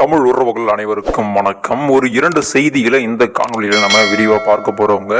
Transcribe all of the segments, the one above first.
தமிழ் உறவுகள் அனைவருக்கும் வணக்கம். ஒரு இரண்டு செய்திகளை இந்த காணொலியில் நம்ம விரிவாக பார்க்க போகிறவங்க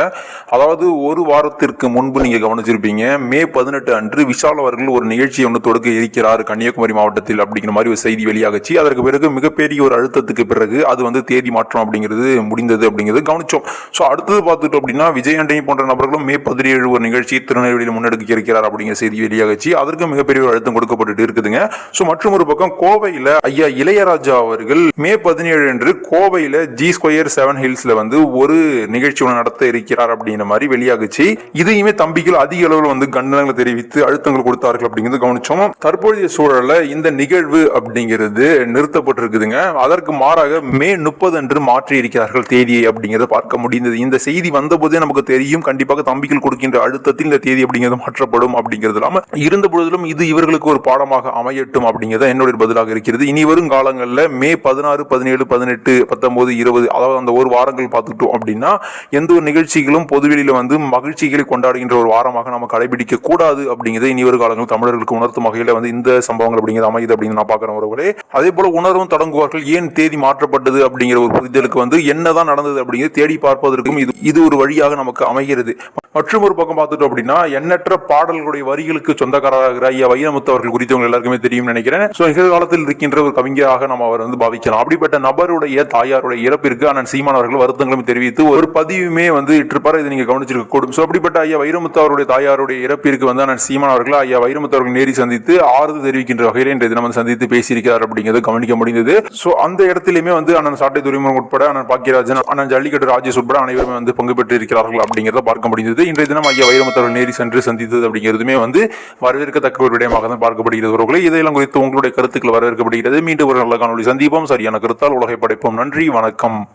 அதாவது ஒரு வாரத்திற்கு முன்பு நீங்கள் கவனிச்சிருப்பீங்க மே பதினெட்டு அன்று விஷால் அவர்கள் ஒரு நிகழ்ச்சியை ஒன்று தொடக்க இருக்கிறார் கன்னியாகுமரி மாவட்டத்தில் அப்படிங்கிற மாதிரி ஒரு செய்தி வெளியாகச்சு. அதற்கு பிறகு மிகப்பெரிய ஒரு அழுத்தத்துக்கு பிறகு அது வந்து தேதி மாற்றம் அப்படிங்கிறது முடிந்தது அப்படிங்கிறது கவனிச்சோம். ஸோ அடுத்தது பார்த்துட்டோம் அப்படின்னா விஜயாண்டனி போன்ற நபர்களும் மே பதினேழு ஒரு நிகழ்ச்சி திருநெல்வேலியில் முன்னெடுக்க இருக்கிறார் அப்படிங்கிற செய்தி வெளியாகச்சு. அதற்கு மிகப்பெரிய ஒரு அழுத்தம் கொடுக்கப்பட்டு இருக்குதுங்க. ஸோ மற்றும் ஒரு பக்கம் கோவையில் ஐயா இளையராஜா அவர் அவர்கள் மே பதினேழு அன்று கோவையில் ஜி ஸ்கொயர் செவன் ஹில்ஸ்ல வந்து ஒரு நிகழ்ச்சி ஒன்று நடத்த இருக்கிறார் அப்படிங்கிற மாதிரி வெளியாகுச்சு. இதையுமே தம்பிகள் அதிக அளவில் வந்து கண்டனங்களை தெரிவித்து அழுத்தங்கள் கொடுத்தார்கள் அப்படிங்கிறது கவனிச்சோம். தற்போதைய சூழல்ல இந்த நிகழ்வு அப்படிங்கிறது நிறுத்தப்பட்டிருக்குதுங்க. அதற்கு மாறாக மே முப்பது அன்று மாற்றி இருக்கிறார்கள் தேதியை அப்படிங்கிறத பார்க்க முடிந்தது. இந்த செய்தி வந்தபோதே நமக்கு தெரியும். கண்டிப்பாக தம்பிகள் கொடுக்கின்ற அழுத்தத்தில் இந்த தேதி அப்படிங்கிறது மாற்றப்படும் அப்படிங்கிறது இல்லாமல் இருந்த பொழுதிலும் இது இவர்களுக்கு ஒரு பாடமாக அமையட்டும் அப்படிங்கிறத என்னுடைய பதிலாக இருக்கிறது. இனி வரும் காலங்களில் மே பதினாறு பதினேழு பதினெட்டு பத்தொன்பது இருபது அதாவது அந்த ஒரு வாரங்கள் பார்த்துட்டோம் அப்படின்னா எந்த ஒரு நிகழ்ச்சிகளும் பொதுவெளியில் வந்து மகிழ்ச்சிகளை கொண்டாடுகின்ற ஒரு வாரமாக நம்ம கடைபிடிக்க கூடாது அப்படிங்கிறத இனி ஒரு காலங்கள் தமிழர்களுக்கு உணர்த்தும் வகையில் வந்து இந்த சம்பவங்கள் அப்படிங்கிறது அமையுது அப்படின்னு நான் பார்க்குறேன் உறவுகளே. அதே போல உணர்வும் தொடங்குவார்கள். ஏன் தேதி மாற்றப்பட்டது அப்படிங்கிற ஒரு புரிதலுக்கு வந்து என்னதான் நடந்தது அப்படிங்கிறது தேடி பார்ப்பதற்கும் இது இது ஒரு வழியாக நமக்கு அமைகிறது. மற்றும் ஒரு பக்கம் பார்த்துட்டோம் அப்படின்னா எண்ணற்ற பாடல்களுடைய வரிகளுக்கு சொந்தக்காரராகிற ஐயா வைரமுத்து அவர்கள் குறித்து உங்க எல்லாருக்குமே தெரியும் நினைக்கிறேன். ஸோ நிகழ்காலத்தில் இருக்கின்ற ஒரு கவிஞராக நம்ம அவர் வந்து பாவிக்கலாம். அப்படிப்பட்ட நபருடைய தாயாருடைய இறப்பிற்கு அண்ணன் சீமான் அவர்கள் வருத்தங்களும் தெரிவித்து ஒரு பதிவுமே வந்து இட்டிருப்பார். இதை நீங்க கவனிச்சிருக்க கூடும் ஸோ அப்படிப்பட்ட ஐயா வைரமுத்து அவருடைய தாயாருடைய இறப்பிற்கு வந்து அண்ணன் சீமான் அவர்கள் ஐயா வைரமுத்து அவர்கள் நேரி சந்தித்து ஆறுதல் தெரிவிக்கின்ற வகையில் இன்றைய தினம் வந்து சந்தித்து பேசியிருக்கிறார் அப்படிங்கிறது கவனிக்க முடிந்தது. ஸோ அந்த இடத்திலுமே வந்து அண்ணன் சாட்டை துறைமுகம் உட்பட அண்ணன் பாக்கியராஜன் அண்ணன் ஜல்லிக்கட்டு ராஜேஷ் உட்பட அனைவருமே வந்து பங்கு பெற்று இருக்கிறார்கள் அப்படிங்கிறத பார்க்க முடிந்தது. இன்றைய தினம் ஐயா வைரமுத்தவர் நேரி சென்று சந்தித்தது அப்படிங்கிறதுமே வந்து வரவேற்கத்தக்க ஒரு விடயமாக தான் பார்க்கப்படுகிறது உறவுகளை இதையெல்லாம் குறித்து உங்களுடைய கருத்துக்கள் வரவேற்கப்படுகிறது. மீண்டும் ஒரு நல்ல காணொலி சந்திப்போம். சரியான கருத்தால் உலகை படைப்போம். நன்றி. வணக்கம்.